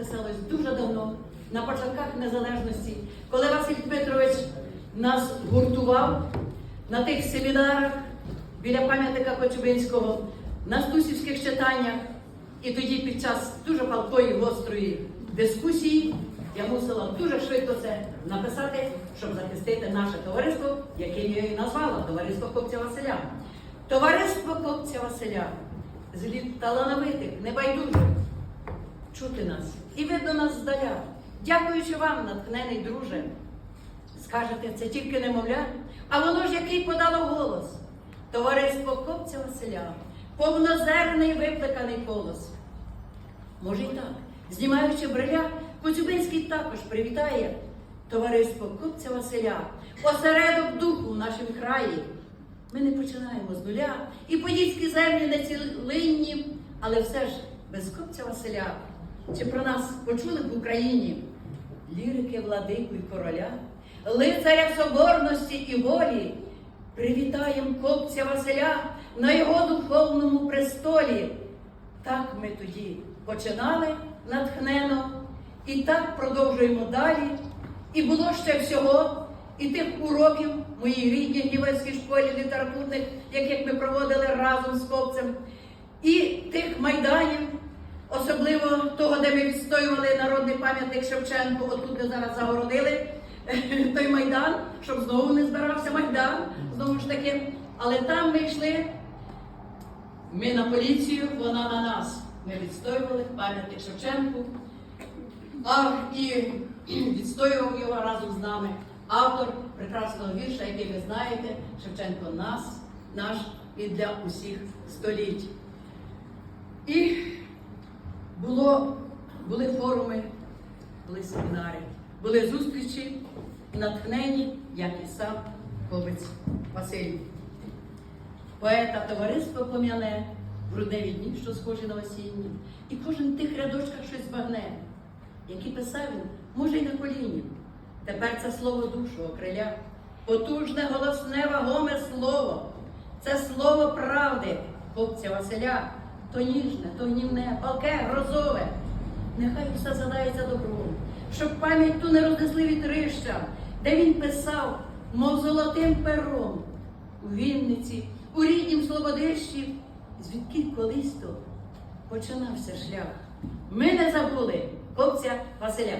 писалось дуже давно, на початках незалежності, коли Василь Дмитрович нас гуртував на тих семінарах біля пам'ятника Коцюбинського, на стусівських читаннях. І тоді під час дуже палкої гострої дискусії я мусила дуже швидко це написати, щоб захистити наше товариство, яке я і назвала Товариство Копця Василя. Товариство Копця Василя з літ талановитих, небайдужих, чути нас і видно нас здаля. Дякуючи вам, натхнений друже. Скажете, це тільки немовля, а воно ж який подало голос. Товариство Копця Василя, повнозерний викликаний колос. Може і так, знімаючи бриля, Коцюбинський також привітає товариство Копця Василя, осередок духу в нашому краї. Ми не починаємо з нуля, і подільські землі не цілинні, але все ж без Копця Василя. Чи про нас почули в Україні? Лірики владику і короля, лицаря соборності і волі, привітаєм Копця Василя на його духовному престолі. Так ми тоді починали натхнено, і так продовжуємо далі. І було ще всього, і тих уроків моїй рідній Гнівецькій школі літературних, яких ми проводили разом з хлопцем, і тих майданів, особливо того, де ми відстоювали народний пам'ятник Шевченку, отут де зараз загородили той майдан, щоб знову не збирався майдан, знову ж таки. Але там ми йшли ми на поліцію, вона на нас. Ми відстоювали пам'ятник Шевченку. А і відстоював його разом з нами автор прекрасного вірша, який ви знаєте, Шевченко нас, наш і для усіх століть. І було, були форуми, були семінари, були зустрічі, натхнені, як і сам хлопець Василь. Поета товариство пом'яне, грудневі дні, що схожі на осінні, і кожен в тих рядочках щось збагне, які писав він, може, й на коліні. Тепер це слово душу окриля, потужне, голосне, вагоме слово. Це слово правди, хлопця Василя, то ніжне, то гнівне, палке, грозове. Нехай все задається добром, щоб пам'ять ту не рознесли вітрища, де він писав, мов золотим пером у Вінниці, у ріднім Слободищі, звідки колись то починався шлях. Ми не забули хлопця Василя.